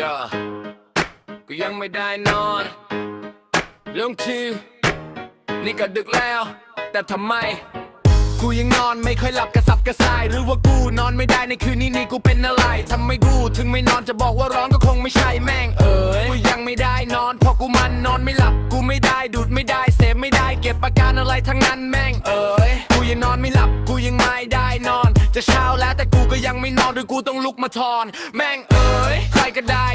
ยก็ยังไม่ได้นอนเรื่องคิวนี่ก็ดึกแล้ว แต่ทำไม กูยังนอนไม่ค่อยหลับกระสับกระส่าย หรือว่ากูนอนไม่ได้ในคืนนี้นี่กูเป็นอะไรทำไมกูถึงไม่นอนจะบอกว่าร้อนก็คงไม่ใช่แม่งเอ๋ยกูยังไม่ได้นอนเพราะกูมันนอนไม่หลับ กูไม่ได้ดูดไม่ได้เสพไม่ได้เก็บอาการอะไรทั้งนั้นแม่งเอ๋ยกูยังนอนไม่หลับ กูยังไม่ได้นอน จะเช้าแล้วแต่กูก็ยังไม่นอนโดยกูต้องลุกมาทอน แม่งเอ๋ยใครก็ได้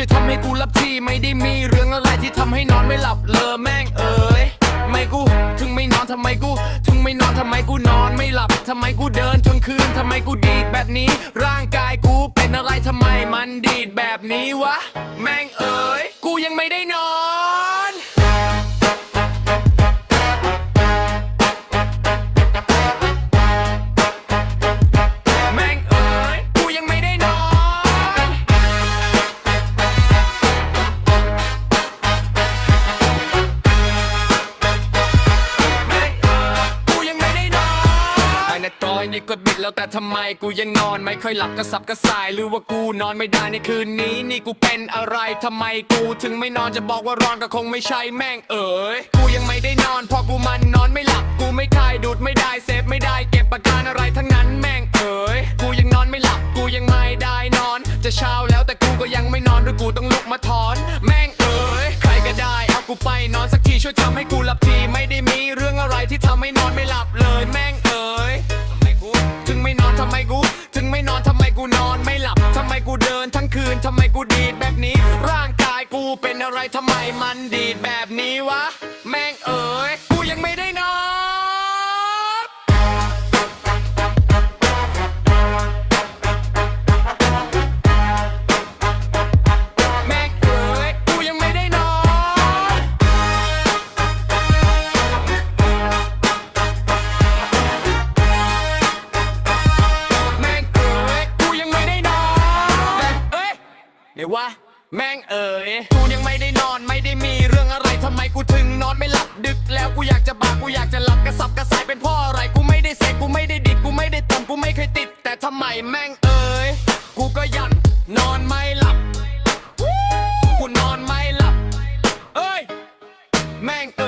ช่วยทำให้กูรับที่ไม่ได้มีเรื่องอะไรที่ทำให้นอนไม่หลับเลยแม่งเอ๋ยไม่กู ถึงไม่นอนทำไมกู ถึงไม่นอนทำไมกูนอนไม่หลับทำไมกูเดินทั้งคืนทำไมกูดีดแบบนี้ ร่างกายกูเป็นอะไรทำไมมันดีดแบบนี้วะ แม่งเอ๋ยกูยังไม่ได้นอน อ้อยนี่กดบิดแล้วแต่ทำไมกูยังนอนไม่ค่อยหลับกระสับกระส่าย หรือว่ากูนอนไม่ได้ในคืนนี้ นี่กูเป็นอะไรทำไมกูถึงไม่นอนจะบอกว่าร้อนก็คงไม่ใช่แม่งเอ๋ยกูยังไม่ได้นอนเพราะกูมันนอนไม่หลับกูไม่คายดูดไม่ได้เซฟไม่ได้เก็บอาการอะไรทั้งนั้นแม่งเอ๋ยกูยังนอนไม่หลับกูยังไม่ได้นอน จะเช้าแล้วแต่กูก็ยังไม่นอนด้วยกูต้องลุกมาถอน แม่งเอ๋ยใครก็ได้เอากูไปนอนสักทีช่วยทำให้กูหลับทีไม่ได้มีเรื่องอะไรที่ทำให้นอนไม่หลับ กูเดินทั้งคืนทำไมกูดีดแบบนี้ ร่างกายกูเป็นอะไรทำไมมันดีดแบบนี้วะ ไหนวะแม่งเอ๋ยกูยังไม่ได้นอนไม่ได้มีเรื่องอะไรทำไมกูถึงนอนไม่หลับดึก แล้วกูอยากจะบ้ากูอยากจะหลับกระสับกระสายเป็นพ่ออะไรกูไม่ได้เสกกูไม่ได้ดิดกูไม่ได้ต่ำกูไม่เคยติด แต่ทำไมแม่งเอ๋ยกูก็ยันนอนไม่หลับกูนอนไม่หลับเอ้ยแม่งเอ๋ย